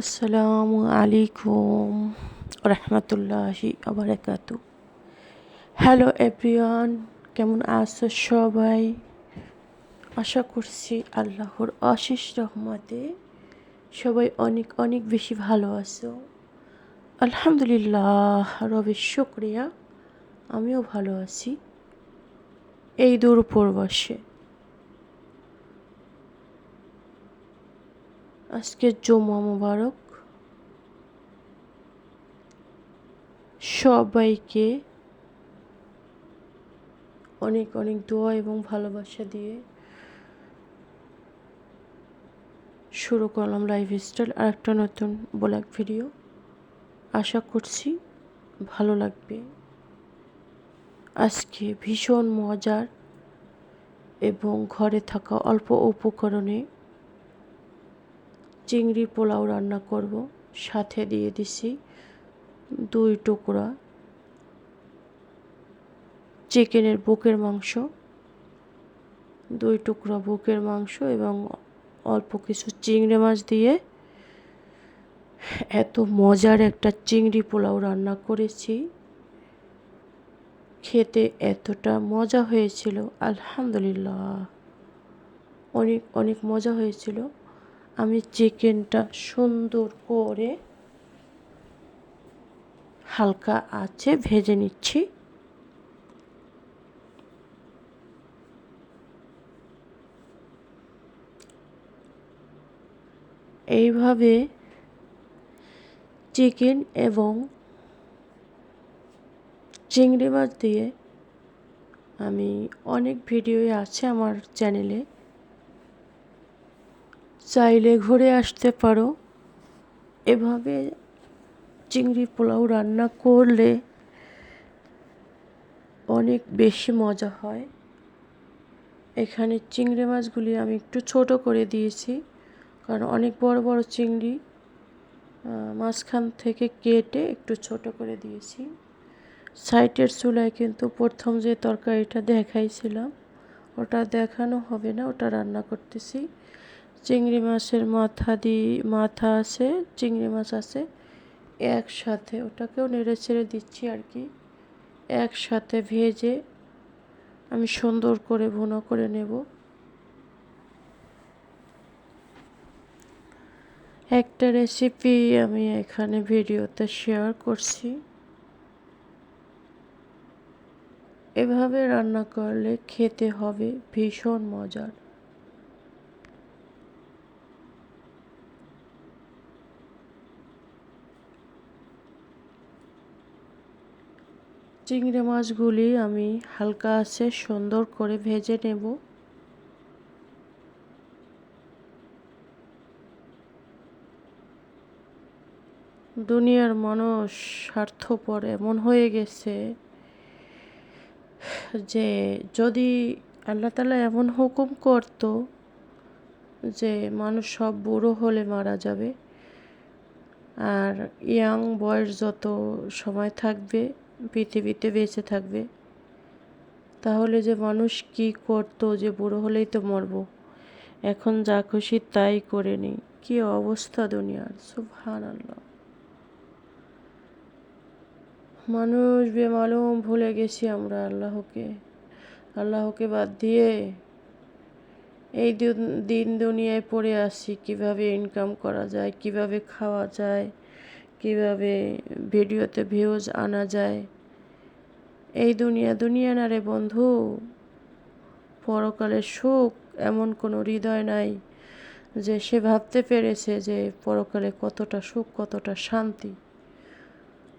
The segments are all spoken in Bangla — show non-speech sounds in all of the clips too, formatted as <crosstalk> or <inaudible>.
আসসালামু আলাইকুম রহমতুল্লাহি আবরাকাত হ্যালো এভরিওয়ান কেমন আছো সবাই? আশা করছি আল্লাহর অশেষ রহমতে সবাই অনেক অনেক বেশি ভালো আছো। আলহামদুলিল্লাহ, রবের শুক্রিয়া, আমিও ভালো আছি। এই দূর পূর্বাসে আজকে জমা মোবারক। সবাইকে অনেক অনেক দোয়া এবং ভালোবাসা দিয়ে শুরু করলাম লাইফ স্টাইল আর একটা নতুন ব্লগ ভিডিও আশা করছি ভালো লাগবে। আজকে ভীষণ মজার এবং ঘরে থাকা অল্প উপকরণে চিংড়ি পোলাও রান্না করব, সাথে দিয়ে দিছি দুই টুকরা চিকেনের বুকের মাংস, দুই টুকরা বুকের মাংস এবং অল্প কিছু চিংড়ি মাছ দিয়ে এত মজার একটা চিংড়ি পোলাও রান্না করেছি। খেতে এতটা মজা হয়েছিল, আলহামদুলিল্লাহ। অনেক অনেক মজা হয়েছিল। আমি চিকেনটা সুন্দর করে হালকা আছে ভেজে নিচ্ছি। এইভাবে চিকেন এবং চিংড়ি মাছ দিয়ে আমি অনেক ভিডিওই আছে আমার চ্যানেলে। চাইলে ঘুরে আসতে পারো। এভাবে চিংড়ি পোলাও রান্না করলে অনেক বেশি মজা হয়। এখানে চিংড়ি মাছগুলি আমি একটু ছোট করে দিয়েছি, কারণ অনেক বড় বড় চিংড়ি মাঝখান থেকে কেটে একটু ছোট করে দিয়েছি। সাইটের চুলায় কিন্তু প্রথম যে তরকারিটা দেখাইছিলাম, ওটা দেখানো হবে না, ওটা রান্না করতেছি। চিংড়ি মাছের মাথা দিয়ে মাথা আছে, চিংড়ি মাছ আছে, একসাথে ওটাকেও নেড়ে ছেড়ে দিচ্ছি আর কি। একসাথে ভেজে আমি সুন্দর করে ভুনা করে নেব। একটা রেসিপি আমি এখানে ভিডিওতে শেয়ার করছি। এভাবে রান্না করলে খেতে হবে ভীষণ মজার। চিংড়ি মাছগুলি আমি হালকা আছে সুন্দর করে ভেজে নেব। দুনিয়ার মানুষ স্বার্থপর এমন হয়ে গেছে যে যদি আল্লাহ তালা এমন হুকুম করত যে মানুষ সব বুড়ো হলে মারা যাবে, আর ইয়াং বয়স যত সময় থাকবে পৃথিবীতে বেঁচে থাকবে। তাহলে যে মানুষ কি করতো যে বুড়ো হলেই তো মরবো। এখন যা খুশি তাই করে নিই। কি অবস্থা দুনিয়ার। সুভান আল্লাহ মানুষ বেমালুম ভুলে গেছি আমরা আল্লাহকে। আল্লাহকে বাদ দিয়ে এই দিন দুনিয়ায় পড়ে আসি। কীভাবে ইনকাম করা যায়, কীভাবে খাওয়া যায়, কীভাবে ভিডিওতে ভিউজ আনা যায় এই দুনিয়া দুনিয়া না রে বন্ধু। পরকালের সুখ এমন কোনো হৃদয় নাই যে সে ভাবতে পেরেছে যে পরকালে কতটা সুখ, কতটা শান্তি।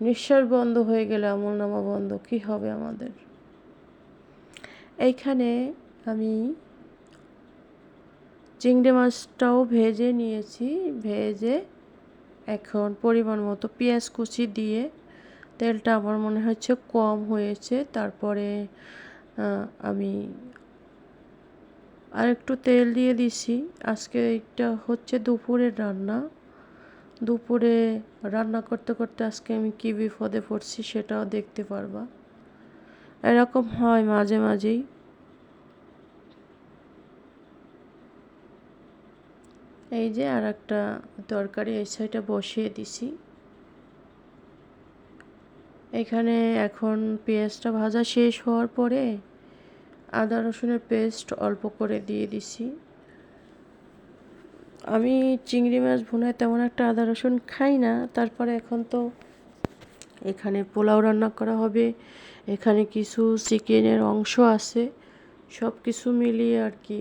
নিঃশ্বাস বন্ধ হয়ে গেলে আমল নামা বন্ধ, কী হবে আমাদের? এইখানে আমি চিংড়ি মাছটাও ভেজে নিয়েছি, ভেজে এখন পরিমাণ মতো পেঁয়াজ কুচি দিয়ে তেলটা আমার মনে হচ্ছে কম হয়েছে। তারপরে আমি আর একটু তেল দিয়ে দিছি। আজকে এটা হচ্ছে দুপুরের রান্না। দুপুরে রান্না করতে করতে আজকে আমি কী বিপদে পড়ছি সেটাও দেখতে পারবা। এরকম হয় মাঝে মাঝেই। এই যে আর একটা তরকারি এই সাইডে বসিয়ে দিছি। এখানে এখন পেঁয়াজটা ভাজা শেষ হওয়ার পরে আদা রসুনের পেস্ট অল্প করে দিয়ে দিছি। আমি চিংড়ি মাছ ভুনায় তেমন একটা আদা রসুন খাই না, তারপরে এখন তো এখানে পোলাও রান্না করা হবে, এখানে কিছু চিকেনের অংশ আছে সব কিছু মিলিয়ে আর কি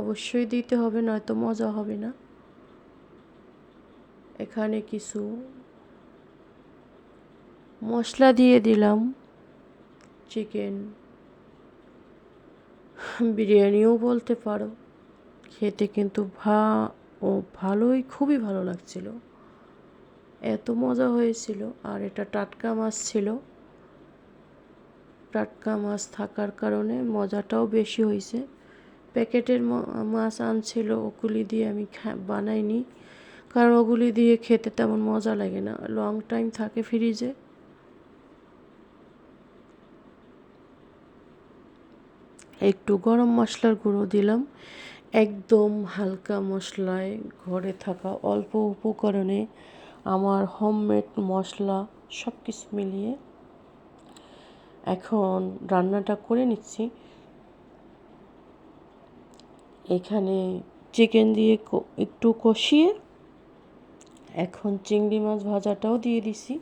অবশ্যই দিতে হবে, নয়তো মজা হবে না। এখানে কিছু মশলা দিয়ে দিলাম। চিকেন বিরিয়ানিও বলতে পারো। খেতে কিন্তু ভা, ও ভালোই, খুবই ভালো লাগছিল। এত মজা হয়েছিল। আর এটা টাটকা মাছ ছিল। টাটকা মাছ থাকার কারণে মজাটাও বেশি হয়েছে। প্যাকেটের মাছ আনছিল, ওগুলি দিয়ে আমি বানাইনি। কারণ ওগুলি দিয়ে খেতে তেমন মজা লাগে না। লং টাইম থাকে ফ্রিজে। একটু গরম মশলার গুঁড়ো দিলাম। একদম হালকা মশলায় ঘরে থাকা অল্প উপকরণে আমার হোমমেড মশলা সব কিছু মিলিয়ে এখন রান্নাটা করে নিচ্ছি। এখানে চিকেন দিয়ে একটু কষিয়ে এখন চিংড়ি মাছ ভাজাটাও দিয়ে দিছি।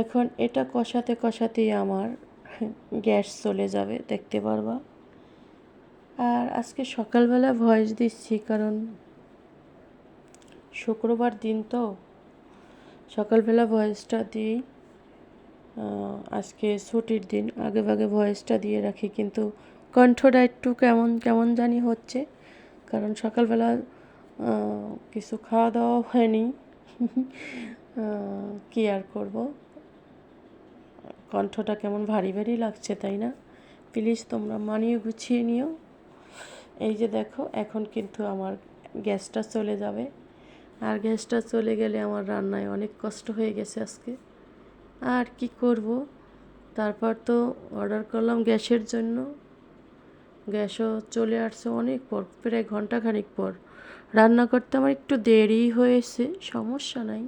এখন এটা কষাতে কষাতেই আমার গ্যাস চলে যাবে, দেখতে পারবা। আর আজকে সকালবেলা ভয়েস দিচ্ছি, কারণ শুক্রবার দিন তো। সকালবেলা ভয়েসটা দিই। আজকে ছুটির দিন, আগে ভাগে ভয়েসটা দিয়ে রাখি, কিন্তু কণ্ঠটা একটু কেমন কেমন জানি হচ্ছে, কারণ সকালবেলা কিছু খাওয়া দাওয়া হয়নি <laughs> কী আর করব? কণ্ঠটা কেমন ভারী ভারী লাগছে, তাই না? প্লিজ তোমরা মানিয়ে গুছিয়ে নিও। এই যে দেখো, এখন কিন্তু আমার গ্যাসটা চলে যাবে। আর গ্যাসটা চলে গেলে আমার রান্নায় অনেক কষ্ট হয়ে গেছে আজকে। আর কি করব? তারপর তো অর্ডার করলাম গ্যাসের জন্য। গ্যাসও চলে আসছে অনেক পর, প্রায় ঘন্টাখানিক পর। রান্না করতে আমার একটু দেরি হয়েছে, সমস্যা নাই।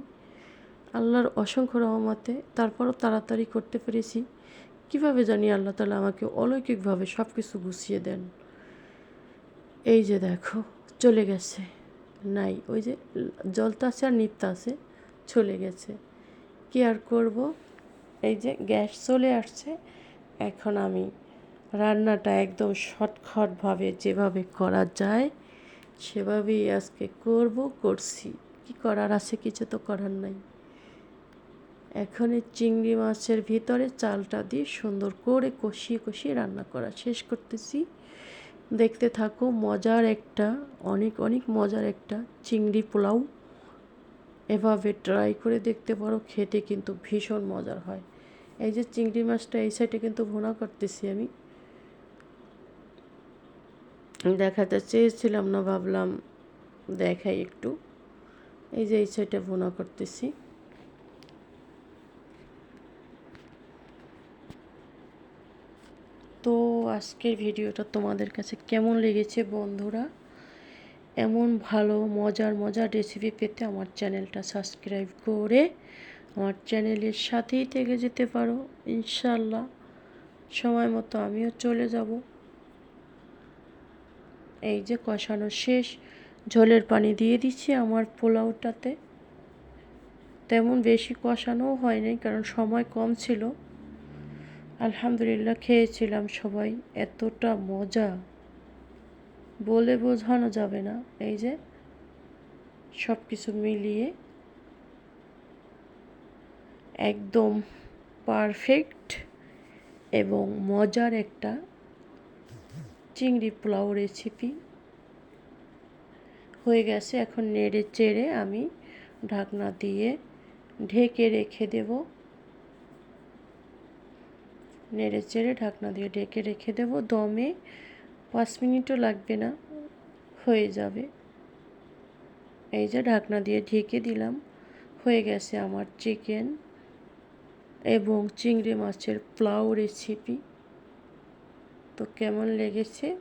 আল্লাহর অসংখ্য রহমতে তারপরও তাড়াতাড়ি করতে পেরেছি। কীভাবে জানি আল্লাহ তালা আমাকে অলৌকিকভাবে সব কিছু গুছিয়ে দেন। এই যে দেখো, চলে গেছে। নাই, ওই যে জলতা আছে আর নিত্যা আছে, চলে গেছে। কি আর করব? এই যে গ্যাস চলে আসছে। এখন আমি রান্নাটা একদম শর্টখটভাবে যেভাবে করা যায়, সেভাবেই আজকে করব, করছি। কি করার আছে কিছু তো করার নাই। এখন এই চিংড়ি মাছের ভিতরে চালটা দিয়ে সুন্দর করে কষিয়ে কষিয়ে রান্না করা শেষ করতেছি। দেখতে থাকো, মজার একটা, অনেক অনেক মজার একটা চিংড়ি পোলাও। এভাবে ট্রাই করে দেখতে পারো, খেতে কিন্তু ভীষণ মজার হয়। এই যে চিংড়ি মাছটা এই সাইডে কিন্তু ভোনা করতেছি আমি। দেখাতে চেয়েছিলাম না, ভাবলাম দেখাই একটু। এই যে এই সাইডে ভোনা করতেছি। তো আজকের ভিডিওটা তোমাদের কাছে কেমন লেগেছে বন্ধুরা? এমন ভালো, মজার মজার রেসিপি পেতে আমার চ্যানেলটা সাবস্ক্রাইব করে আমার চ্যানেলের সাথেই থেকে যেতে পারো ইনশাল্লাহ সময় মতো আমিও চলে যাব। এই যে কষানো শেষ, ঝোলের পানি দিয়ে দিচ্ছি আমার পোলাওটাতে। তেমন বেশি কষানোও হয়নি, কারণ সময় কম ছিল। আলহামদুলিল্লাহ খেয়েছিলাম সবাই, এতটা মজা। বলে বোঝানো যাবে না, এই যে সব কিছু মিলিয়ে। একদম পারফেক্ট এবং মজার একটা চিংড়ি পোলাও রেসিপি হয়ে গেছে এখন নেড়ে চেড়ে আমি ঢাকনা দিয়ে ঢেকে রেখে দেব। নেড়ে চেড়ে ঢাকনা দিয়ে ঢেকে রেখে দেব। দমে পাঁচ মিনিটও লাগবে না, হয়ে যাবে। এই যে ঢাকনা দিয়ে ঢেকে দিলাম, হয়ে গেছে আমার চিকেন এবং চিংড়ি মাছের প্লাউ রেসিপি তো কেমন লেগেছে?